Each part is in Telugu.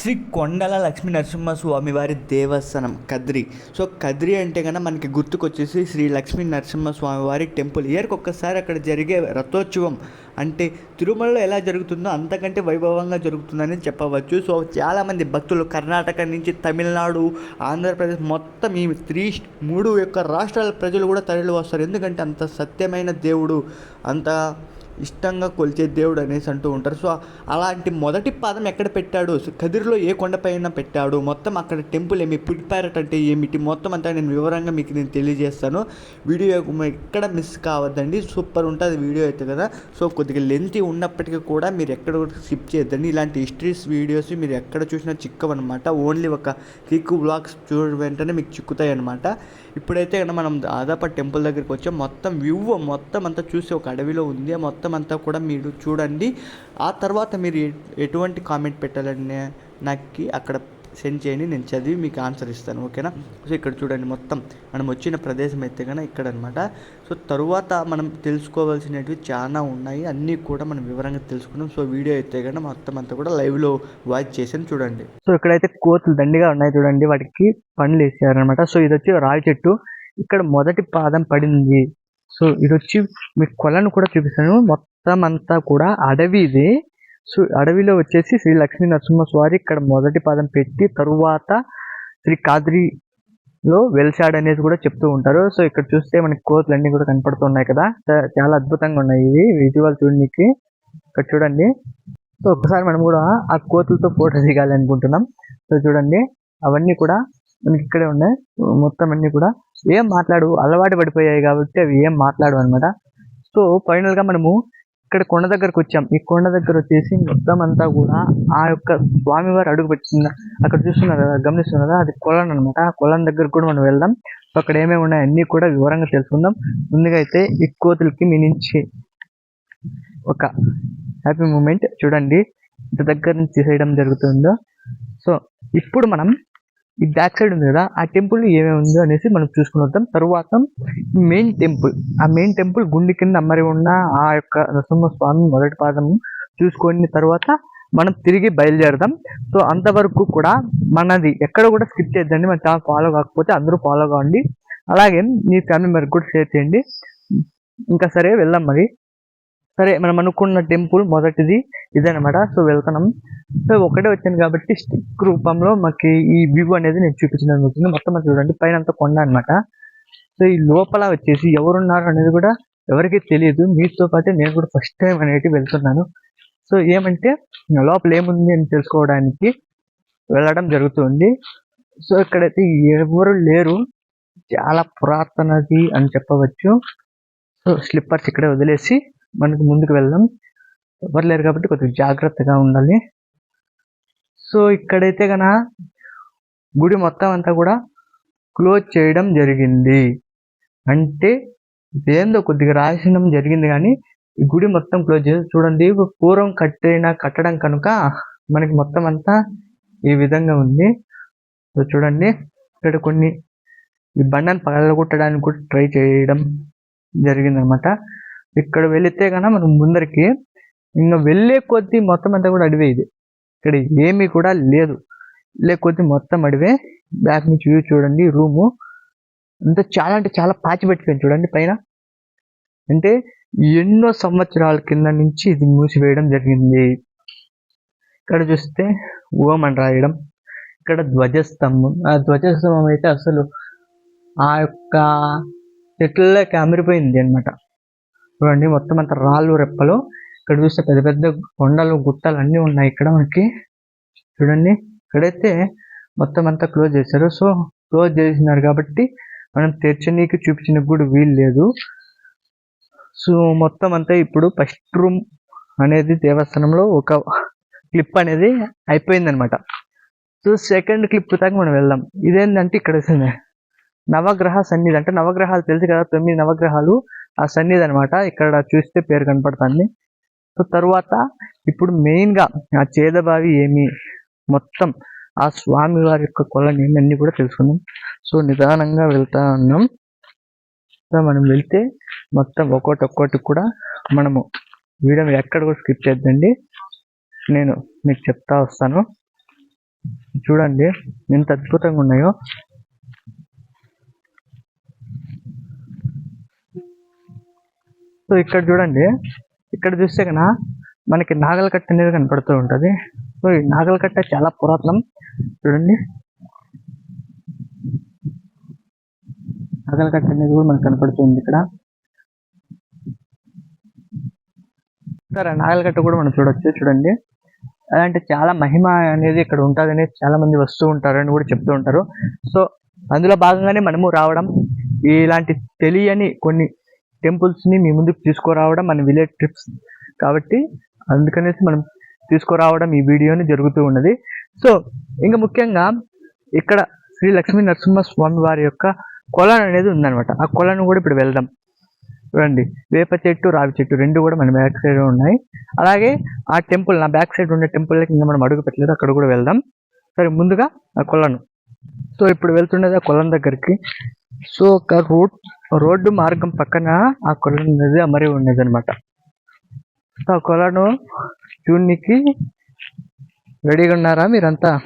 శ్రీ కొండల లక్ష్మీ నరసింహస్వామి వారి దేవస్థానం కద్రి. సో కద్రి అంటే కన్నా మనకి గుర్తుకొచ్చేసి శ్రీ లక్ష్మీ నరసింహస్వామి వారి టెంపుల్. ఇయర్కి ఒక్కసారి అక్కడ జరిగే రథోత్సవం అంటే తిరుమలలో ఎలా జరుగుతుందో అంతకంటే వైభవంగా జరుగుతుందని చెప్పవచ్చు. సో చాలామంది భక్తులు కర్ణాటక నుంచి తమిళనాడు ఆంధ్రప్రదేశ్ మొత్తం ఈ త్రీ మూడు యొక్క రాష్ట్రాల ప్రజలు కూడా తరలి వస్తారు ఎందుకంటే అంత సత్యమైన దేవుడు అంత ఇష్టంగా కొలిచే దేవుడు అనేసి అంటూ ఉంటారు. సో అలాంటి మొదటి పాదం ఎక్కడ పెట్టాడు? కదిరిలో ఏ కొండపైన పెట్టాడు? మొత్తం అక్కడ టెంపుల్ ఏమి ప్రిపేరట్ అంటే ఏమిటి? మొత్తం అంతా నేను వివరంగా మీకు నేను తెలియజేస్తాను. వీడియో ఎక్కడ మిస్ కావద్దండి. సూపర్ ఉంటుంది వీడియో అయితే కదా. సో కొద్దిగా లెంత్ ఉన్నప్పటికీ కూడా మీరు ఎక్కడ స్కిప్ చేయొద్దండి. ఇలాంటి హిస్టరీస్ వీడియోస్ మీరు ఎక్కడ చూసినా చిక్కవన్నమాట. ఓన్లీ ఒక క్లిక్ బ్లాగ్స్ చూడ వెంటనే మీకు చిక్కుతాయి అనమాట ఇప్పుడైతే మనం దాదాపు టెంపుల్ దగ్గరికి వచ్చాం. మొత్తం వ్యూ మొత్తం అంతా చూసి ఒక అడవిలో ఉంది. మొత్తం మొత్తం అంతా కూడా మీరు చూడండి. ఆ తర్వాత మీరు ఎటువంటి కామెంట్ పెట్టాలని నాకు అక్కడ సెండ్ చేయండి. నేను చదివి మీకు ఆన్సర్ ఇస్తాను. ఓకేనా? సో ఇక్కడ చూడండి మొత్తం. మనం వచ్చిన ప్రదేశం అయితే కనుక ఇక్కడ అనమాట సో తరువాత మనం తెలుసుకోవాల్సినవి చాలా ఉన్నాయి. అన్నీ కూడా మనం వివరంగా తెలుసుకున్నాం. సో వీడియో అయితే కనుక మొత్తం అంతా కూడా లైవ్లో వాచ్ చేసాను చూడండి. సో ఇక్కడైతే కోతులు దండిగా ఉన్నాయి చూడండి. వాటికి పండ్లు వేసారనమాట సో ఇది వచ్చి రాయి చెట్టు. ఇక్కడ మొదటి పాదం పడింది. సో ఇది వచ్చి మీకు కొలను కూడా చూపిస్తాను. మొత్తం అంతా కూడా అడవి ఇది. సో అడవిలో వచ్చేసి శ్రీ లక్ష్మీ నరసింహస్వారి ఇక్కడ మొదటి పాదం పెట్టి తరువాత శ్రీ కాద్రిలో వెలిసాడు అనేది కూడా చెప్తూ ఉంటారు. సో ఇక్కడ చూస్తే మనకి కోతులు అన్ని కూడా కనపడుతున్నాయి కదా. చాలా అద్భుతంగా ఉన్నాయి ఇవి. విజువల్ చూడడానికి ఇక్కడ చూడండి. సో ఒకసారి మనం కూడా ఆ కోతులతో ఫోటో దిగాలి అనుకుంటున్నాం. సో చూడండి. అవన్నీ కూడా మనకి ఇక్కడే ఉన్నాయి. మొత్తం అన్ని కూడా. ఏం మాట్లాడు అలవాటు పడిపోయాయి కాబట్టి అవి ఏం మాట్లాడు అనమాట సో ఫైనల్గా మనము ఇక్కడ కొండ దగ్గరకు వచ్చాం. ఈ కొండ దగ్గర వచ్చేసి మొత్తం అంతా కూడా ఆ యొక్క స్వామివారు అడుగు పెట్టిన అక్కడ చూస్తున్నారు కదా గమనిస్తున్నారు కదా అది కొలను అనమాట ఆ కొలను దగ్గర కూడా మనం వెళ్దాం. సో అక్కడ ఏమేమి ఉన్నాయి అన్నీ కూడా వివరంగా తెలుసుకుందాం. ముందుగా అయితే ఈ కోతులకి మీ నుంచి ఒక హ్యాపీ మూమెంట్ చూడండి. ఇంత దగ్గర నుంచి తీసేయడం జరుగుతుందో? సో ఇప్పుడు మనం ఈ బ్యాక్ సైడ్ ఉంది కదా ఆ టెంపుల్ ఏమేమి ఉందో అనేసి మనం చూసుకుని వద్దాం. తరువాత మెయిన్ టెంపుల్ ఆ మెయిన్ టెంపుల్ గుండె కింద అమ్మరి ఉన్న ఆ యొక్క నరసింహస్వామి మొదటి పాదం చూసుకొని తర్వాత మనం తిరిగి బయలుదేరదాం. సో అంతవరకు కూడా మనది ఎక్కడ కూడా స్కిప్ చేద్దండి మన ఛానల్ ఫాలో కాకపోతే అందరూ ఫాలో కావండి అలాగే మీ ఫ్యామిలీ మెంబర్ కూడా షేర్ చేయండి. ఇంకా సరే వెళ్దాం మరి. సరే మనం అనుకున్న టెంపుల్ మొదటిది ఇదనమాట సో వెళ్తున్నాం. సో ఒకటే వచ్చాను కాబట్టి స్టిక్ రూపంలో మాకు ఈ వ్యూ అనేది నేను చూపించడం జరుగుతుంది మొత్తం అది చూడండి పైన అంతా కొండ అనమాట సో ఈ లోపల వచ్చేసి ఎవరున్నారు అనేది కూడా ఎవరికీ తెలియదు. మీతో పాటు నేను కూడా ఫస్ట్ టైం అనేది వెళ్తున్నాను. సో ఏమంటే లోపల ఏముంది అని తెలుసుకోవడానికి వెళ్ళడం జరుగుతుంది. సో ఇక్కడైతే ఎవరు లేరు. చాలా పురాతనది అని చెప్పవచ్చు. సో స్లిప్పర్స్ ఇక్కడే వదిలేసి మనకు ముందుకు వెళ్దాం. ఎవరు లేరు కాబట్టి కొద్దిగా జాగ్రత్తగా ఉండాలి. సో ఇక్కడైతే గన గుడి మొత్తం అంతా కూడా క్లోజ్ చేయడం జరిగింది. అంటే ఇదేందో కొద్దిగా రాసినం జరిగింది కానీ ఈ గుడి మొత్తం క్లోజ్ చేసి చూడండి పూర్వం కట్టిన కట్టడం కనుక మనకి మొత్తం అంతా ఈ విధంగా ఉంది. సో చూడండి ఇక్కడ కొన్ని ఈ బండను పగలగొట్టడానికి కూడా ట్రై చేయడం జరిగిందనమాట. ఇక్కడ వెళితే కనుక మనం ముందరికి ఇంకా వెళ్ళే కొద్దీ మొత్తం అంతా కూడా అడివే ఇది. ఇక్కడ ఏమీ కూడా లేదు. లేకపోతే మొత్తం అడివే బ్యాక్ నుంచి వ్యూ చూడండి రూము అంతా చాలా అంటే చాలా పాచి పెట్టిపోయింది చూడండి పైన. అంటే ఎన్నో సంవత్సరాల కింద నుంచి ఇది మూసివేయడం జరిగింది. ఇక్కడ చూస్తే ఓం అని రాయడం. ఇక్కడ ధ్వజస్తంభం. ఆ ధ్వజస్తంభం అయితే అసలు ఆ యొక్క చెట్లలోకి అమిరిపోయింది అన్నమాట. చూడండి మొత్తం అంత రాళ్ళు రెప్పలు. ఇక్కడ చూస్తే పెద్ద పెద్ద కొండలు గుట్టలు అన్నీ ఉన్నాయి ఇక్కడ మనకి. చూడండి ఇక్కడైతే మొత్తం అంతా క్లోజ్ చేశారు. సో క్లోజ్ చేసినారు కాబట్టి మనం తెరచనీకి చూపించిన కూడా వీలు లేదు. సో మొత్తం అంతా ఇప్పుడు ఫస్ట్ రూమ్ అనేది దేవస్థానంలో ఒక క్లిప్ అనేది అయిపోయిందనమాట సో సెకండ్ క్లిప్ దాకా మనం వెళ్దాం. ఇదేంటంటే ఇక్కడ నవగ్రహ సన్నిధి. అంటే నవగ్రహాలు తెలుసు కదా తొమ్మిది నవగ్రహాలు ఆ సన్నిధి అనమాట ఇక్కడ చూస్తే పేరు కనపడుతుంది. సో తర్వాత ఇప్పుడు మెయిన్గా ఆ చేదబావి ఏమి మొత్తం ఆ స్వామి వారి యొక్క కొలని అన్నీ కూడా తెలుసుకుందాం. సో నిదానంగా వెళ్తా ఉన్నాం. సో మనం వెళ్తే మొత్తం ఒక్కోటి ఒక్కోటి కూడా మనము వీడియో ఎక్కడ కూడా స్కిప్ చేద్దండి నేను మీకు చెప్తా వస్తాను. చూడండి ఎంత అద్భుతంగా ఉన్నాయో. సో ఇక్కడ చూడండి. ఇక్కడ చూస్తే కన్నా మనకి నాగలకట్ట అనేది కనపడుతూ ఉంటుంది. సో ఈ నాగలకట్ట చాలా పురాతనం. చూడండి. నాగలకట్ట అనేది కూడా మనకు కనపడుతుంది ఇక్కడ. సరే నాగలకట్ట కూడా మనం చూడొచ్చు. చూడండి. అలాంటి చాలా మహిమ అనేది ఇక్కడ ఉంటుంది చాలా మంది వస్తూ ఉంటారని కూడా చెప్తూ ఉంటారు. సో అందులో భాగంగానే మనము రావడం ఇలాంటి తెలియని కొన్ని టెంపుల్స్ని మీ ముందుకు తీసుకురావడం మన విలేజ్ ట్రిప్స్ కాబట్టి అందుకనేసి మనం తీసుకురావడం ఈ వీడియోని జరుగుతూ ఉన్నది. సో ఇంకా ముఖ్యంగా ఇక్కడ శ్రీ లక్ష్మీ నరసింహ స్వామి వారి యొక్క కొలను అనేది ఉందన్నమాట. ఆ కొలను కూడా ఇప్పుడు వెళ్దాం. చూడండి వేప చెట్టు రావి చెట్టు రెండు కూడా మన బ్యాక్ సైడ్ ఉన్నాయి. అలాగే ఆ టెంపుల్ నా బ్యాక్ సైడ్ ఉండే టెంపుల్కి ఇంకా మనం అడుగు పెట్టలేదు అక్కడ కూడా వెళ్దాం. సరే ముందుగా ఆ కొలను. సో ఇప్పుడు వెళ్తుండేది ఆ కొలం దగ్గరికి. సో ఒక రోడ్ రోడ్డు మార్గం పక్కన ఆ కొలను అనేది అమరి ఉండేది అనమాట ఆ కొలను చూడనికి రెడీగా ఉన్నారా మీరంతా?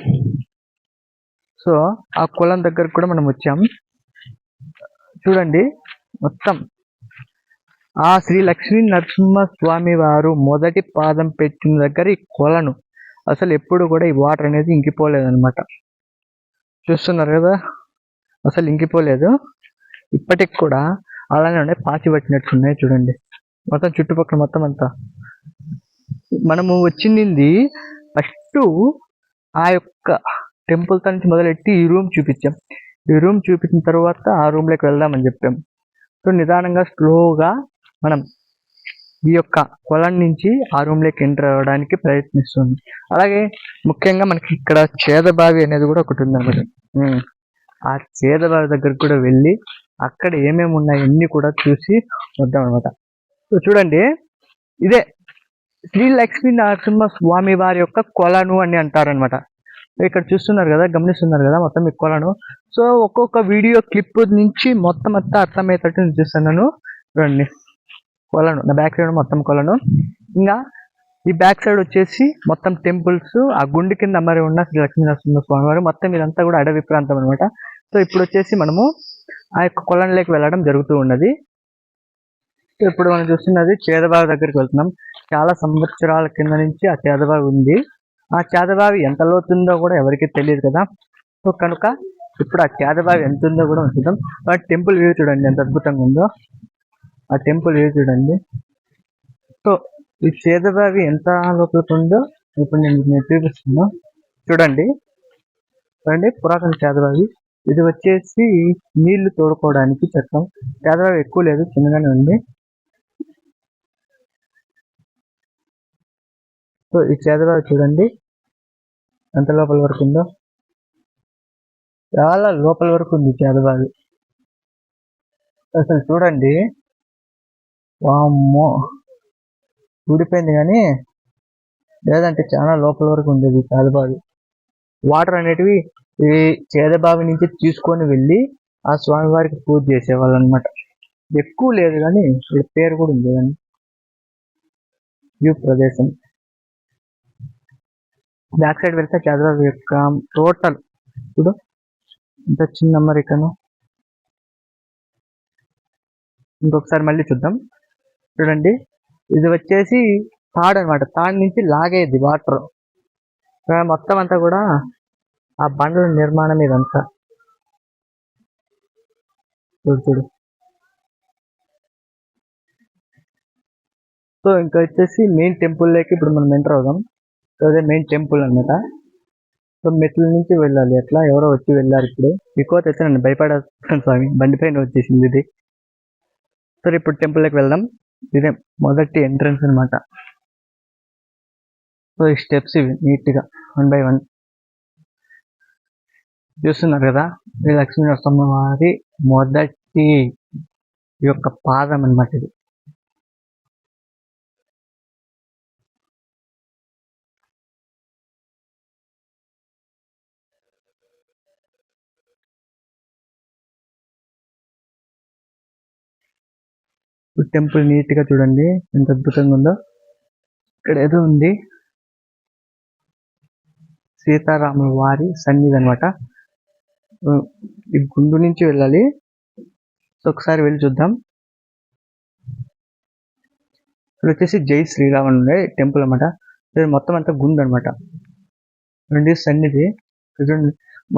సో ఆ కొలం దగ్గర కూడా మనం వచ్చాం. చూడండి మొత్తం. ఆ శ్రీ లక్ష్మీ నరసింహ స్వామి వారు మొదటి పాదం పెట్టిన దగ్గర ఈ కొలను. అసలు ఎప్పుడు కూడా ఈ వాటర్ అనేది ఇంకిపోలేదన్నమాట. చూస్తున్నారు కదా? అసలు ఇంకిపోలేదు. ఇప్పటికి కూడా అలానే ఉన్నాయి. పాచి పట్టినట్టున్నాయి చూడండి. మొత్తం చుట్టుపక్కల మొత్తం అంతా. మనము వచ్చింది ఫస్ట్ ఆ యొక్క టెంపుల్తో నుంచి మొదలెట్టి ఈ రూమ్ చూపించాం. ఈ రూమ్ చూపించిన తర్వాత ఆ రూమ్లోకి వెళ్దామని చెప్పాం. సో నిదానంగా స్లోగా మనం ఈ యొక్క పొలం నుంచి ఆ రూమ్లోకి ఎంటర్ అవ్వడానికి ప్రయత్నిస్తుంది అలాగే ముఖ్యంగా మనకి ఇక్కడ చేదబావి అనేది కూడా ఒకటి ఉందన్నమాట. ఆ చేదవారి దగ్గరకు కూడా వెళ్ళి అక్కడ ఏమేమి ఉన్నాయి అన్ని కూడా చూసి వద్దాం అనమాట సో చూడండి ఇదే శ్రీ లక్ష్మీ నరసింహ స్వామి వారి యొక్క కొలను అని అంటారనమాట ఇక్కడ చూస్తున్నారు కదా గమనిస్తున్నారు కదా మొత్తం ఈ కొలను. సో ఒక్కొక్క వీడియో క్లిప్ నుంచి మొత్తం అంతా అర్థమయ్యేటట్టు నేను చూస్తున్నాను. చూడండి కొలను నా బ్యాక్ సైడ్ మొత్తం కొలను. ఇంకా ఈ బ్యాక్ సైడ్ వచ్చేసి మొత్తం టెంపుల్స్ ఆ గుండె కింద అమ్మరి ఉన్న శ్రీ లక్ష్మీ నరసింహ స్వామి వారు మొత్తం ఇదంతా కూడా అడవి ప్రాంతం అనమాట సో ఇప్పుడు వచ్చేసి మనము ఆ యొక్క కొలంలోకి వెళ్ళడం జరుగుతూ ఉన్నది. సో ఇప్పుడు మనం చూస్తున్నది చేదబావి దగ్గరికి వెళ్తున్నాం. చాలా సంవత్సరాల కింద నుంచి ఆ చేదబావి ఉంది. ఆ చేదబావి ఎంత లోతుందో కూడా ఎవరికీ తెలియదు కదా. సో కనుక ఇప్పుడు ఆ చేదబావి ఎంత ఉందో కూడా చూద్దాం. ఆ టెంపుల్ వ్యూ చూడండి ఎంత అద్భుతంగా ఉందో. ఆ టెంపుల్ వ్యూ చూడండి. సో ఈ చేదబావి ఎంత లోపలికి ఉందో ఇప్పుడు నేను నేను చూపిస్తాను చూడండి. చూడండి పురాతన చేదబావి. ఇది వచ్చేసి నీళ్ళు తోడుకోవడానికి చట్టం. చేదబావి ఎక్కువ లేదు చిన్నగానే ఉంది. సో ఈ చేదబావి చూడండి. ఎంత లోపల వరకు ఉందో? చాలా లోపల వరకు ఉంది చేదబావి అసలు చూడండి. వామ్మో. ఊడిపోయింది కానీ లేదంటే చాలా లోపల వరకు ఉండేది ఈ వాటర్ అనేటివి ఈ చేదబావి నుంచి తీసుకొని వెళ్ళి ఆ స్వామివారికి పూజ చేసేవాళ్ళు అనమాట ఎక్కువ లేదు కానీ వీళ్ళ పేరు కూడా ఉంది కానీ వ్యూ ప్రదేశం. బ్యాక్ సైడ్ వెళ్తే చదరబాబు యొక్క టోటల్ ఇప్పుడు ఇంత చిన్న అమెరికను. ఇంకొకసారి మళ్ళీ చూద్దాం. చూడండి ఇది వచ్చేసి తాడు అనమాట తాడు నుంచి లాగేది వాటర్. మొత్తం అంతా కూడా ఆ బండ్ల నిర్మాణం ఇదంతా. చూడు చూడు. సో ఇంకా వచ్చేసి మెయిన్ టెంపుల్లోకి ఇప్పుడు మనం ఎంటర్ అవుదాం. సో అదే మెయిన్ టెంపుల్ అన్నమాట. సో మెట్ల నుంచి వెళ్ళాలి. ఎట్లా? ఎవరో వచ్చి వెళ్ళారు ఇప్పుడు. ఎక్కువ తెచ్చా నన్ను స్వామి. బండి పైన వచ్చేసింది ఇది. సరే ఇప్పుడు టెంపుల్లోకి వెళ్దాం. ఇదే మొదటి ఎంట్రన్స్ అన్నమాట. సో ఈ స్టెప్స్ ఇవి నీట్గా. One by one. చూస్తున్నారు కదా? ఈ లక్ష్మీ నరసింహ వారి మొదటి యొక్క పాదం అన్నమాట ఇది. టెంపుల్ నీట్గా చూడండి. ఎంత అద్భుతంగా ఉందో. ఇక్కడ ఏదో ఉంది. సీతారాముల వారి సన్నిధి అనమాట ఈ గుండు నుంచి వెళ్ళాలి. సో ఒకసారి వెళ్ళి చూద్దాం. ఇక్కడ వచ్చేసి జై శ్రీరామ్ ఉండే టెంపుల్ అనమాట ఇది మొత్తం అంతా గుండు అనమాట రెండు సన్నిధి.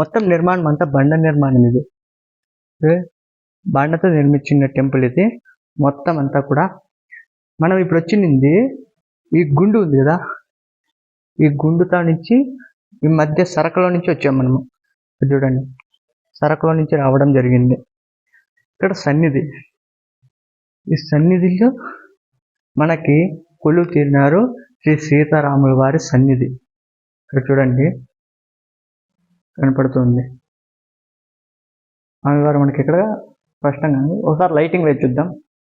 మొత్తం నిర్మాణం అంతా బండ నిర్మాణం ఇది. బండతో నిర్మించిన టెంపుల్ ఇది. మొత్తం అంతా కూడా మనం ఇప్పుడు వచ్చింది ఈ గుండు ఉంది కదా. ఈ గుండుతో నుంచి ఈ మధ్య సరకలో నుంచి వచ్చాం మనము. చూడండి. సరకులో నుంచి రావడం జరిగింది. ఇక్కడ సన్నిధి. ఈ సన్నిధిలో మనకి కొలువు తీరినారు శ్రీ సీతారాముల వారి సన్నిధి. ఇక్కడ చూడండి. కనపడుతుంది. ఆమె వారు మనకి ఇక్కడ స్పష్టంగా ఒకసారి లైటింగ్ వేసి చూద్దాం.